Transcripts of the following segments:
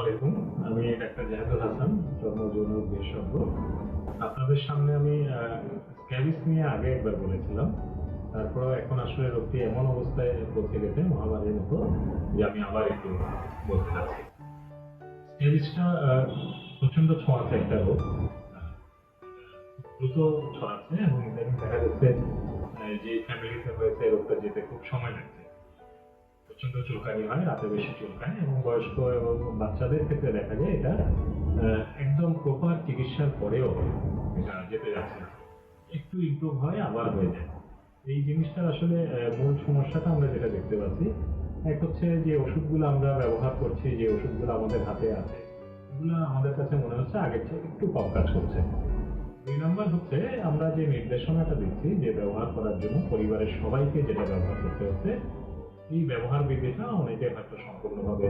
আলাইকুম, আমি ডাক্তার জাহেদুল হাসান যৌন বিশেষজ্ঞ আপনাদের সামনে আমি স্ক্যাবিস নিয়ে আগে একবার বলেছিলাম। তারপরেও এখন আসলে রোগটি এমন অবস্থায় পৌঁছে গেছে, মহামারীর মতো, যে আমি আবার একটু বলতে চাচ্ছি। স্ক্যাবিসটা প্রচণ্ড ছোঁয়াচে একটা রোগ। দ্রুত ছড়াচ্ছে এবং দেখা যাচ্ছে যে ফ্যামিলিতে হয়েছে রোগটা যেতে খুব সময় লাগছে। প্রচণ্ড চুলকানি হয়, রাতে বেশি চুলকায় এবং বয়স্ক এবং বাচ্চাদের ক্ষেত্রে দেখা যায় এটা একদম প্রপার চিকিৎসার পরেও এটা যেতে যাচ্ছে না। একটু ইমপ্রুভ হয়, আবার হয়ে যায় এই জিনিসটার আসলে মূল সমস্যাটা আমরা যেটা দেখতে পাচ্ছি, এক হচ্ছে যে ওষুধগুলো আমরা ব্যবহার করছি, যে ওষুধগুলো আমাদের হাতে আছে, এগুলো আমাদের কাছে মনে হচ্ছে আগের চেয়ে একটু কম কাজ করছে দুই নম্বর হচ্ছে, আমরা যে নির্দেশনাটা দিচ্ছি, যে ব্যবহার করার জন্য পরিবারের সবাইকে যেটা ব্যবহার করতে হচ্ছে এই ব্যবহার বিধিটা অনেকে হয়তো সম্পূর্ণভাবে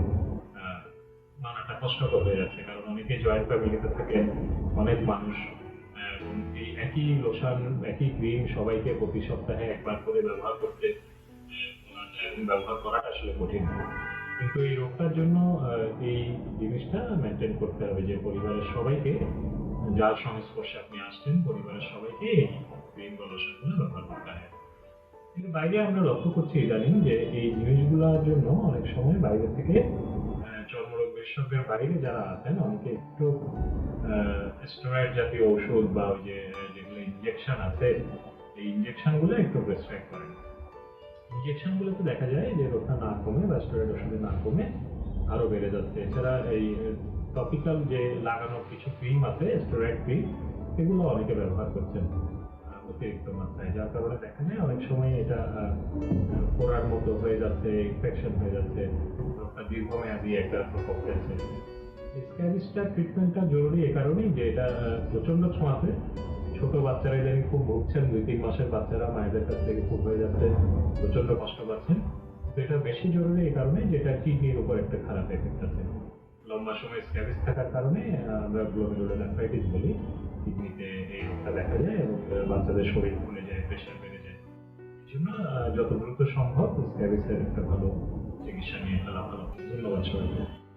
মানাটা কষ্টকর হয়ে যাচ্ছে। কারণ অনেকে জয়েন্ট ফ্যামিলিতে থাকে অনেক মানুষ এই একই লোশন একই ক্রিম সবাইকে প্রতি সপ্তাহে একবার করে ব্যবহার করতে ব্যবহার করাটা আসলে কঠিন। কিন্তু এই রোগটার জন্য এই জিনিসটা মেনটেন করতে হবে যে পরিবারের সবাইকে, যার সংস্পর্শে আপনি আসছেন, পরিবারের সবাইকে এই ক্রিম বা লোশনগুলো ব্যবহার করতে কিন্তু বাইরে আমরা লক্ষ্য করছি ইদানিং যে এই জিনিসগুলোর জন্য অনেক সময় বাইরে থেকে চর্মরোগ বিশেষজ্ঞের বাইরে যারা আছেন, অনেকে একটু স্টেরয়েড জাতীয় ওষুধ বা ওই যে যেগুলো ইনজেকশন আছে, এই ইনজেকশনগুলো একটু প্রেসক্রাইব করেন। ইনজেকশনগুলোতে দেখা যায় যে রোগটা না কমে বা স্টেরয়েড ওষুধে না কমে আরও বেড়ে যাচ্ছে। এছাড়া এই টপিক্যাল যে লাগানোর কিছু ক্রিম আছে স্টেরয়েড ক্রিম এগুলো অনেকে ব্যবহার করছেন। অতিরিক্ত মাত্রায় যার কারণে দেখা যায় অনেক সময় এটা আহ, মতো হয়ে যাচ্ছে ইনফেকশন হয়ে যাচ্ছে দীর্ঘমেয়াদী একটা প্রকোপ ফেলছে স্ক্যাবিসটা ট্রিটমেন্টটা জরুরি এ কারণেই যে এটা আহ, প্রচণ্ড ছোঁয়াতে ছোট বাচ্চারা ইদানিং খুব ভুগছেন দুই তিন মাসের বাচ্চারা মায়েদের কাছ থেকে খুব হয়ে যাচ্ছে প্রচণ্ড কষ্ট পাচ্ছেন। এটা বেশি জরুরি এই কারণে যেটা কিডনির উপর একটা খারাপ এফেক্ট আছে। লম্বা সময় স্ক্যাবেজ থাকার কারণে, আমরা গ্লোমেরুলার নেফ্রাইটিস বলি কিডনিতে এই রোগটা দেখা যায় এবং বাচ্চাদের শরীর ফুলে যায় প্রেশার বেড়ে যায়। এই জন্য যত দ্রুত সম্ভব স্ক্যাবেজের একটা ভালো চিকিৎসা নিয়ে ফেলা ভালো। ধন্যবাদ সবাইকে।